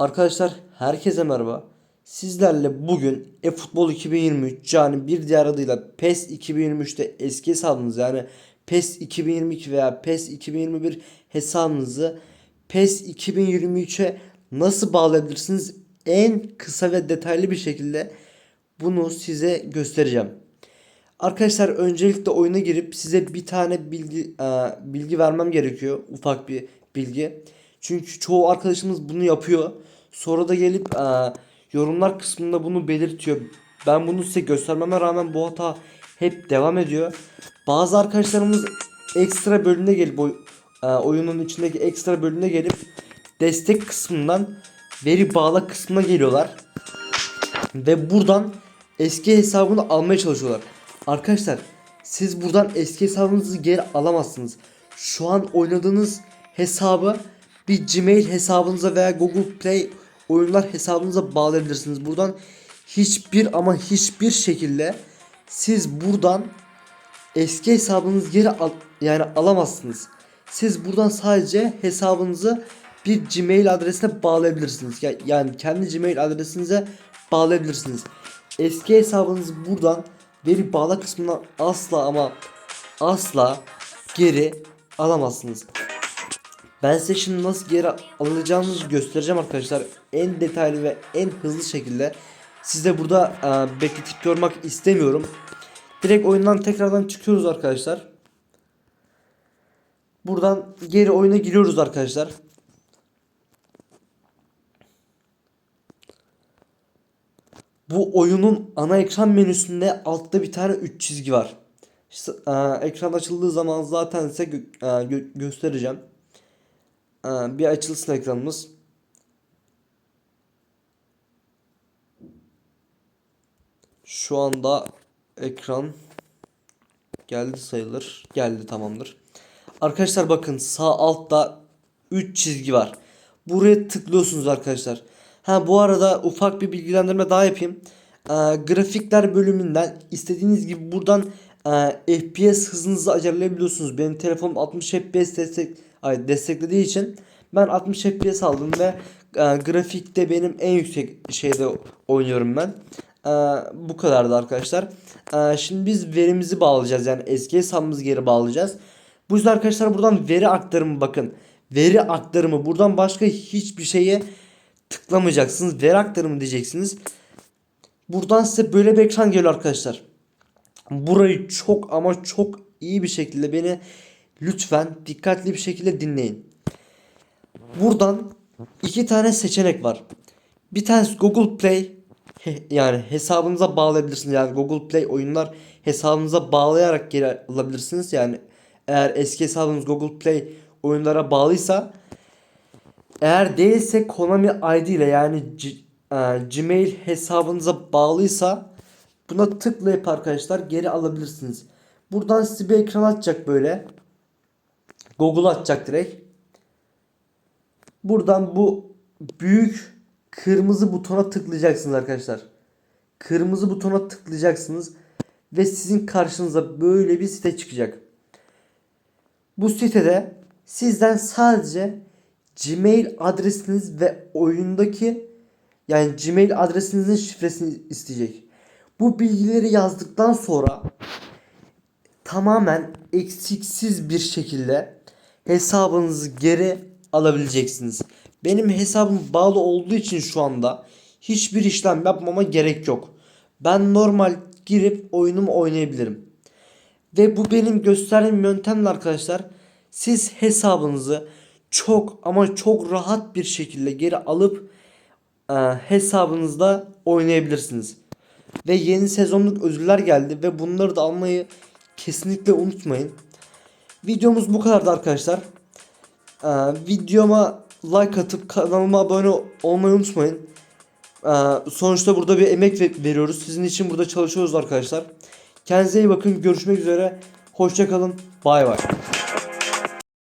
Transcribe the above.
Arkadaşlar herkese merhaba. Sizlerle bugün eFootball 2023 yani bir diğer adıyla PES 2023'te eski hesabınız yani PES 2022 veya PES 2021 hesabınızı PES 2023'e nasıl bağlayabilirsiniz en kısa ve detaylı bir şekilde bunu size göstereceğim. Arkadaşlar öncelikle oyuna girip size bir tane bilgi bilgi vermem gerekiyor. Ufak bir bilgi. Çünkü çoğu arkadaşımız bunu yapıyor. Sonra da gelip e, yorumlar kısmında bunu belirtiyor. Ben bunu size göstermeme rağmen bu hata hep devam ediyor. Bazı arkadaşlarımız ekstra bölümüne gelip oy- e, oyunun içindeki ekstra bölümüne gelip destek kısmından veri bağla kısmına geliyorlar ve buradan eski hesabını almaya çalışıyorlar. Arkadaşlar siz buradan eski hesabınızı geri alamazsınız. Şu an oynadığınız hesabı bir Gmail hesabınıza veya Google Play oyunlar hesabınıza bağlayabilirsiniz. Buradan hiçbir ama hiçbir şekilde siz buradan eski hesabınızı geri al yani alamazsınız. Siz buradan sadece hesabınızı bir Gmail adresine bağlayabilirsiniz. Ya- Yani kendi Gmail adresinize bağlayabilirsiniz. Eski hesabınızı buradan veri bağla kısmından asla ama asla geri alamazsınız. Ben size şimdi nasıl geri alacağınızı göstereceğim arkadaşlar. En detaylı ve en hızlı şekilde. Size burada e, bekletip yormak istemiyorum. Direkt oyundan tekrardan çıkıyoruz arkadaşlar. Buradan geri oyuna giriyoruz arkadaşlar. Bu oyunun ana ekran menüsünde altta bir tane 3 çizgi var. İşte, e, ekran açıldığı zaman zaten size gö- e, gö- göstereceğim. E, bir açılsın ekranımız. Şu anda ekran geldi sayılır. Geldi tamamdır. Arkadaşlar bakın sağ altta 3 çizgi var. Buraya tıklıyorsunuz arkadaşlar. Ha bu arada ufak bir bilgilendirme daha yapayım. Ee, grafikler bölümünden istediğiniz gibi buradan e, FPS hızınızı ayarlayabiliyorsunuz. Benim telefonum 60 FPS destek ay, desteklediği için ben 60 FPS aldım ve e, grafikte benim en yüksek şeyde oynuyorum ben. E, bu kadardı arkadaşlar. E, şimdi biz verimizi bağlayacağız yani eski hesabımızı geri bağlayacağız. Bu yüzden arkadaşlar buradan veri aktarımı bakın. Veri aktarımı buradan başka hiçbir şeye tıklamayacaksınız. Veri aktarımı diyeceksiniz. Buradan size böyle bir ekran geliyor arkadaşlar. Burayı çok ama çok iyi bir şekilde beni lütfen dikkatli bir şekilde dinleyin. Buradan iki tane seçenek var. Bir tanesi Google Play yani hesabınıza bağlayabilirsiniz. Yani Google Play oyunlar hesabınıza bağlayarak geri alabilirsiniz. Yani eğer eski hesabınız Google Play oyunlara bağlıysa eğer değilse Konami ID ile yani e, Gmail hesabınıza bağlıysa buna tıklayıp arkadaşlar geri alabilirsiniz. Buradan size bir ekran açacak böyle. Google açacak direkt. Buradan bu büyük kırmızı butona tıklayacaksınız arkadaşlar. Kırmızı butona tıklayacaksınız ve sizin karşınıza böyle bir site çıkacak. Bu sitede sizden sadece Gmail adresiniz ve oyundaki yani Gmail adresinizin şifresini isteyecek. Bu bilgileri yazdıktan sonra tamamen eksiksiz bir şekilde hesabınızı geri alabileceksiniz. Benim hesabım bağlı olduğu için şu anda hiçbir işlem yapmama gerek yok. Ben normal girip oyunumu oynayabilirim. Ve bu benim gösterdiğim yöntemle arkadaşlar siz hesabınızı çok ama çok rahat bir şekilde geri alıp e, hesabınızda oynayabilirsiniz. Ve yeni sezonluk ödüller geldi ve bunları da almayı kesinlikle unutmayın. Videomuz bu kadardı arkadaşlar. Ee, videoma like atıp kanalıma abone olmayı unutmayın. Ee, sonuçta burada bir emek ve- veriyoruz. Sizin için burada çalışıyoruz arkadaşlar. Kendinize iyi bakın. Görüşmek üzere. Hoşçakalın. Bay bay.